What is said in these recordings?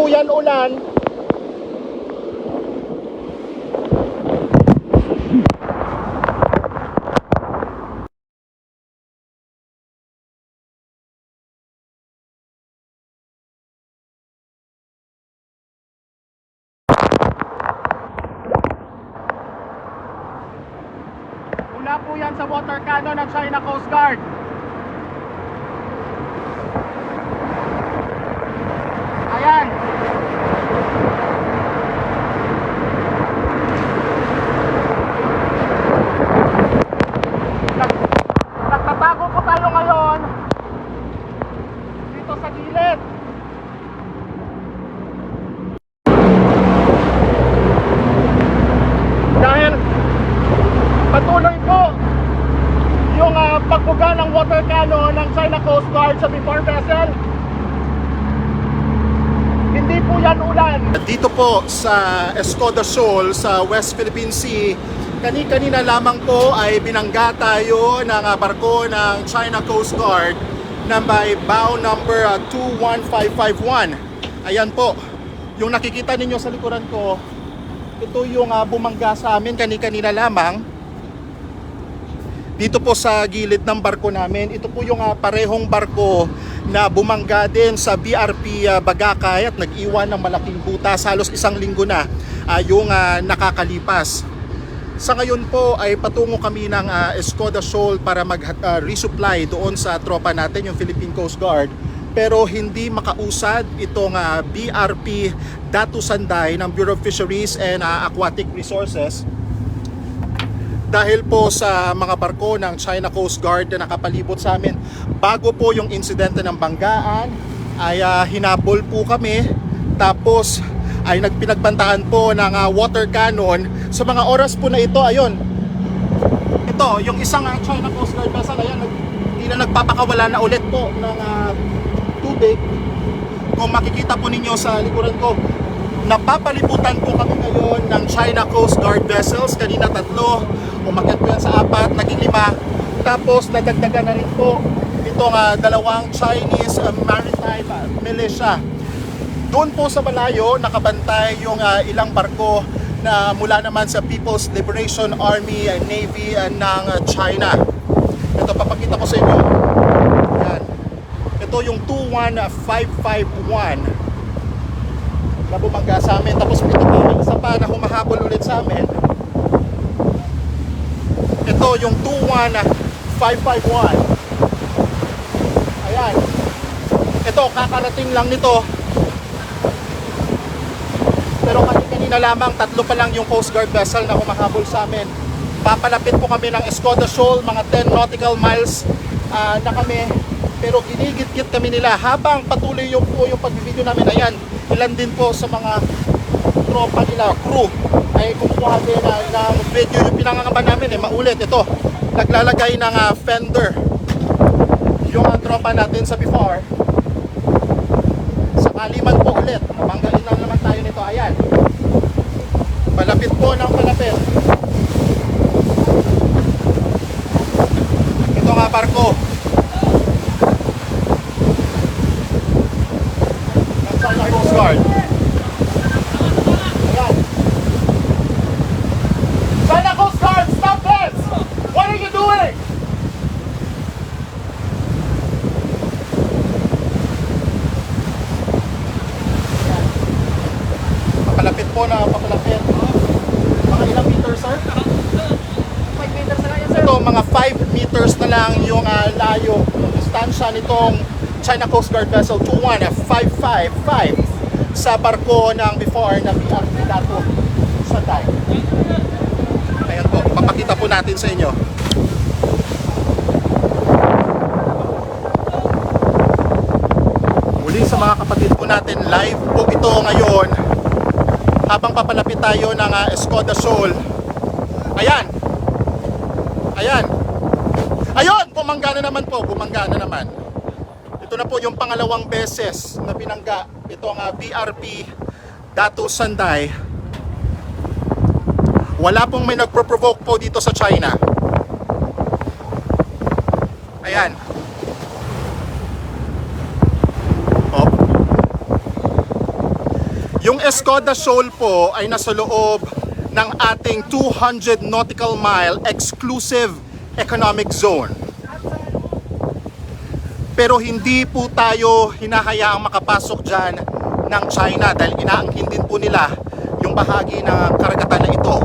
po yan ulan. Mula sa water cannon ng China Coast Guard. Ayan. Nag nagtatago po tayo ngayon dito sa gilid. Dahil patuloy po yung uh, pagbuga ng water cannon ng China Coast Guard sa before vessel. Hindi po yan ulan. Dito po sa Escoda Shoal sa West Philippine Sea, kani-kanina lamang po ay binangga tayo ng ah, barko ng China Coast Guard na may bow number ah, 21551. Ayan po, yung nakikita ninyo sa likuran ko, ito yung ah, bumangga sa amin kani-kanina lamang dito po sa gilid ng barko namin. Ito po yung ah, parehong barko na bumangga din sa BRP ah, Bagakay at nag-iwan ng malaking butas. Halos isang linggo na ah, yung ah, nakakalipas. Sa ngayon po ay patungo kami ng ah, Escoda Shoal para mag-resupply doon sa tropa natin, yung Philippine Coast Guard. Pero hindi makausad itong ah, BRP Datu Sanday ng Bureau of Fisheries and ah, Aquatic Resources dahil po sa mga barko ng China Coast Guard na nakapalibot sa amin bago po yung insidente ng banggaan ay ah, hinabol po kami. Tapos ay nagpinagbantaan po ng ah, water cannon. Sa mga oras po na ito ayun. Ito yung isang ah, China Coast Guard vessel ayan nag, hindi na nagpapakawala na ulit po ng ah, tubig. Kung makikita po ninyo sa likuran ko napapalibutan po kami ngayon ng China Coast Guard vessels. Kanina tatlo, umakyat po yan sa apat, naging lima. Tapos nadagdagan na rin po itong ah, dalawang Chinese ah, maritime ah, militia. Doon po sa malayo, nakabantay yung ah, ilang barko na mula naman sa People's Liberation Army and Navy ah, ng ah, China. Ito, papakita ko sa inyo. Yan. Ito yung 21551 na bumangga sa amin. Tapos ito pa, isa pa na humahabol ulit sa amin. Ito yung 21551. Ayan. Ito, kakarating lang nito. Pero kanina lamang, tatlo pa lang yung Coast Guard vessel na humahabol sa amin. Papalapit po kami ng Escoda Shoal, mga 10 nautical miles ah, na kami. Pero ginigit-git kami nila habang patuloy yung po yung pagbibideo namin. Ayan, ilan din po sa mga tropa nila, crew, ay kumukuha din na, ng video yung pinangangamba namin eh, maulit ito. Naglalagay ng ah, fender yung ah, tropa natin sa before. Sakali man po ulit, mabanggalin lang naman tayo nito. Ayan. Palapit po ng palapit. Ito nga barko. ng China Coast Guard. Ayan. China Coast Guard, stop this! What are you doing? Ayan. Papalapit po na papalapit. Mga ilang meters, sir? 5 meters na lang yan, sir. Ito, mga 5 meters na lang yung ah, layo, yung distansya nitong China Coast Guard Vessel 21555 sa barko ng before na BRP Dato sa Tay. Ayan po, papakita po natin sa inyo. Muli sa mga kapatid po natin, live po ito ngayon habang papalapit tayo ng ah, Escoda Shoal. Ayan. Ayan. Ayun, bumangga na naman po, bumangga na naman. Ito na po yung pangalawang beses na binangga itong uh, BRP Dato Sanday. Wala pong may nagpro-provoke po dito sa China. Ayan. Yung Escoda Shoal po ay nasa loob ng ating 200 nautical mile exclusive economic zone. Pero hindi po tayo hinahayaang makapasok dyan ng China dahil inaangkin din po nila yung bahagi ng karagatan na ito.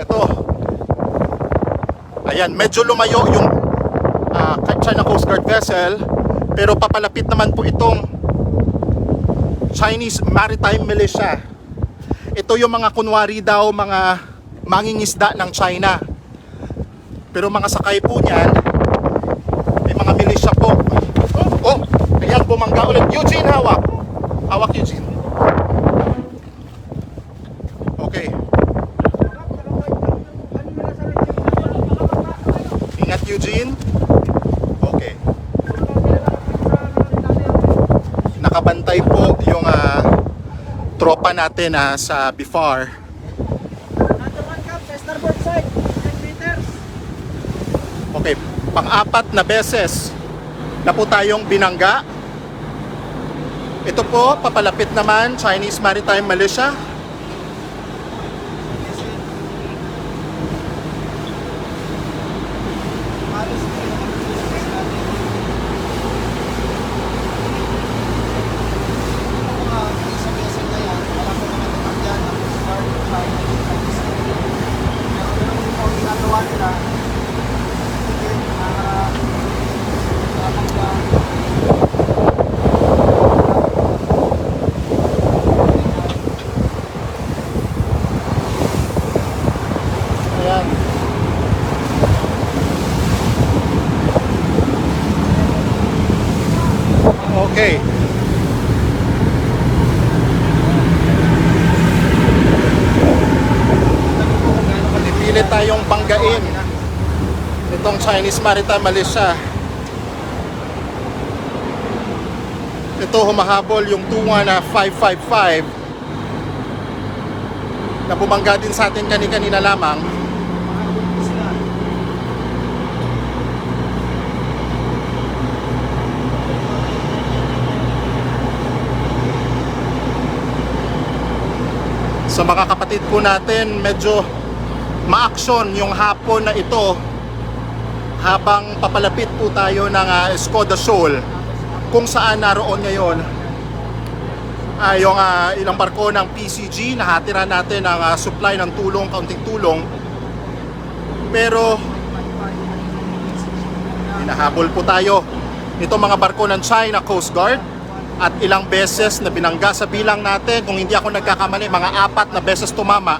Ito. Ayan, medyo lumayo yung ah, China Coast Guard vessel pero papalapit naman po itong Chinese Maritime Militia. Ito yung mga kunwari daw mga mangingisda ng China. Pero mga sakay po niyan, may mga militia po. Oh, ayan, bumangga ulit. Eugene, hawak. Hawak, Eugene. Okay. Ingat, Eugene. Nakabantay po yung ah, tropa natin ah, sa Bifar. Number one cap sa starboard side, 10 meters. Okay, pang-apat na beses na po tayong binangga. Ito po, papalapit naman, Chinese Maritime Militia. Halos may mga business natin. Ako nga, may isang vessel na yan, wala ko naman naman dyan, ang Coast Guard, China, Chinese Navy. Pero ganun po ang ginagawa nila. Sige, ah, nakakangga. Ayan. Okay. Pipilit tayong banggain itong Chinese Maritime Militia. Ito humahabol yung 21555 na bumangga din sa atin kani-kanina lamang. Sa mga kapatid po natin, medyo ma-action yung hapon na ito habang papalapit po tayo ng ah, Escoda Shoal kung saan naroon ngayon ay yung ah, ilang barko ng PCG nahatira natin ang ah, supply ng tulong, kaunting tulong. Pero hinahabol po tayo ito mga barko ng China Coast Guard at ilang beses na binangga sa bilang natin. Kung hindi ako nagkakamali mga apat na beses tumama.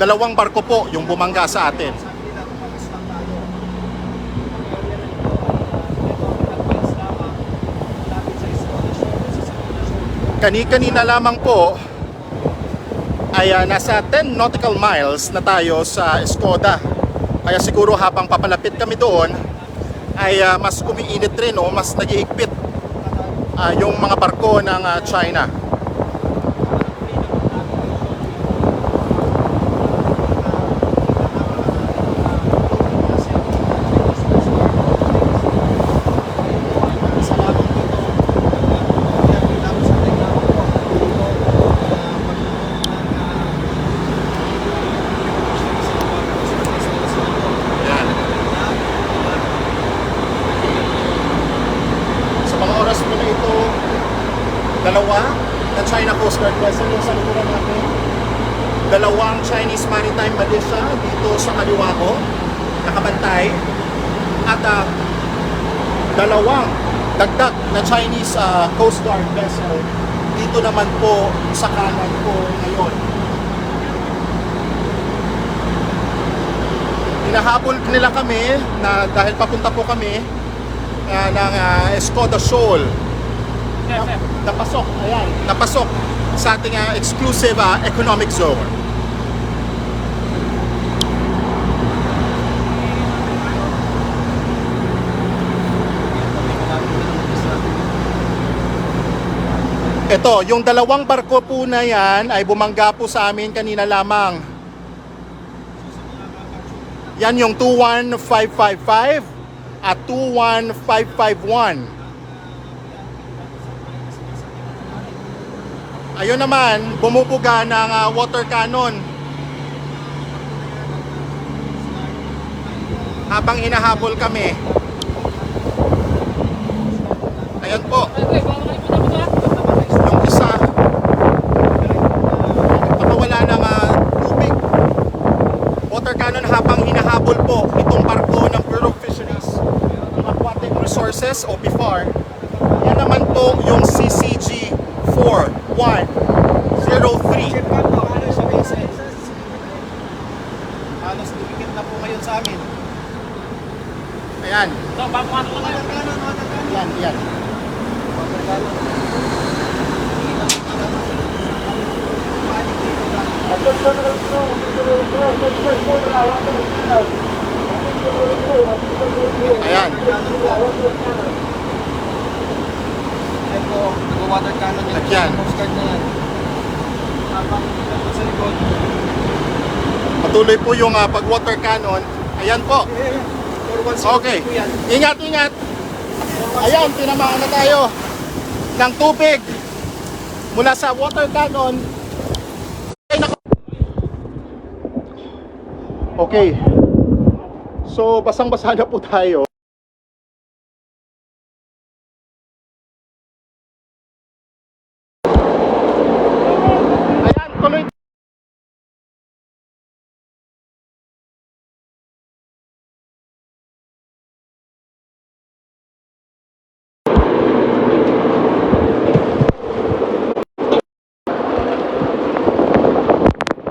Dalawang barko po yung bumangga sa atin Sabi nila, umalis lang tayo. Ito, advice lamang. Lapit sa Escoda Shore, sa Escoda Shore. Kani-kanina lamang po ay ah, nasa 10 nautical miles na tayo sa Escoda. Kaya siguro habang papalapit kami doon ay ah, mas umiinit rin o mas nagihigpit ah, yung mga barko ng ah, China. Yan. Sa mga oras po na ito, dalawa na China Coast Guard vessel yung sa likuran natin. Dalawang Chinese Maritime Militia dito sa kaliwa ko, nakabantay. At ah, dalawang dagdag na Chinese ah, Coast Guard vessel dito naman po sa kanan ko ngayon. Hinahabol nila kami na dahil papunta po kami ah, ng ah, Escoda Shoal. Na- napasok, ayan, napasok sa ating ah, exclusive ah, economic zone. Ito, yung dalawang barko po na yan ay bumangga po sa amin kanina lamang. Yan yung 21555 at 21551. Ayun naman, bumubuga ng uh, water cannon. Habang hinahabol kami. Ayan po. Ayan po. Resources o BIFAR. Yan naman po yung CCG 4103. Check out po, ano sa basis. Halos dumikit na po ngayon sa amin. Ayan, Water cannon, water cannon. yan, yan. Water cannon. Ayan. Ayan po, nag-water cannon yung At yan. Coast Guard na yan. Habang nandun sa likod. Patuloy po yung ah, pag-water cannon. Ayan po. Okay. Ingat, ingat. Ayan, tinamaan na tayo ng tubig mula sa water cannon. Okay. So, basang-basa na po tayo. Ayan, tuloy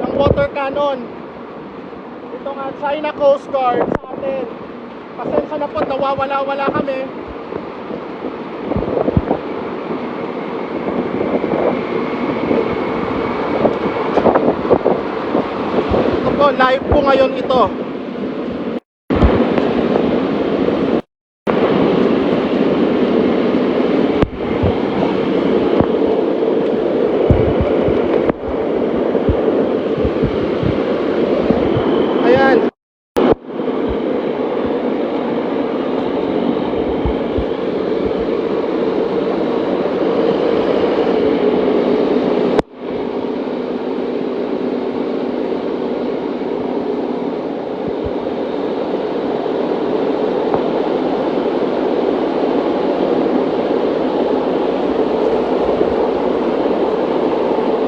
ng water cannon. Ito nga, China Coast Guard sa atin. Pasensya na po, nawawala-wala kami. Ito po, live po ngayon ito. Ayan.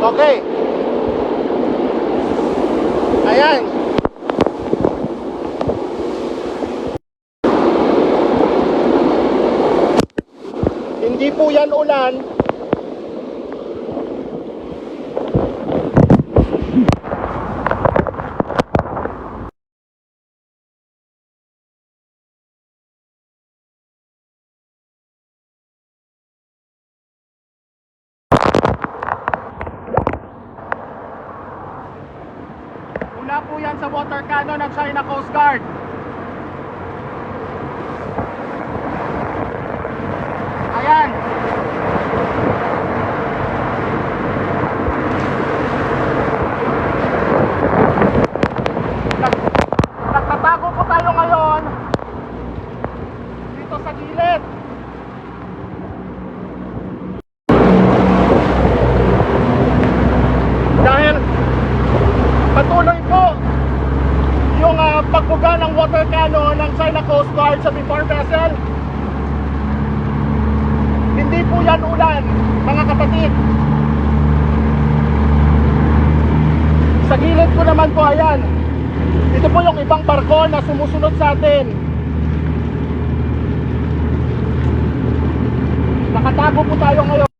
Okay. Ayan. Hindi po yan ulan. Mula po yan sa water cannon ng China Coast Guard. Ayan. Nag- Nagtatago po tayo ngayon dito sa gilid. Dahil patuloy po yung ah, pagbuga ng water cannon ng China Coast Guard sa Before vessel. Hindi po yan ulan, mga kapatid. Sa gilid ko naman po, ayan. Ito po yung ibang barko na sumusunod sa atin. Nakatago po tayo ngayon.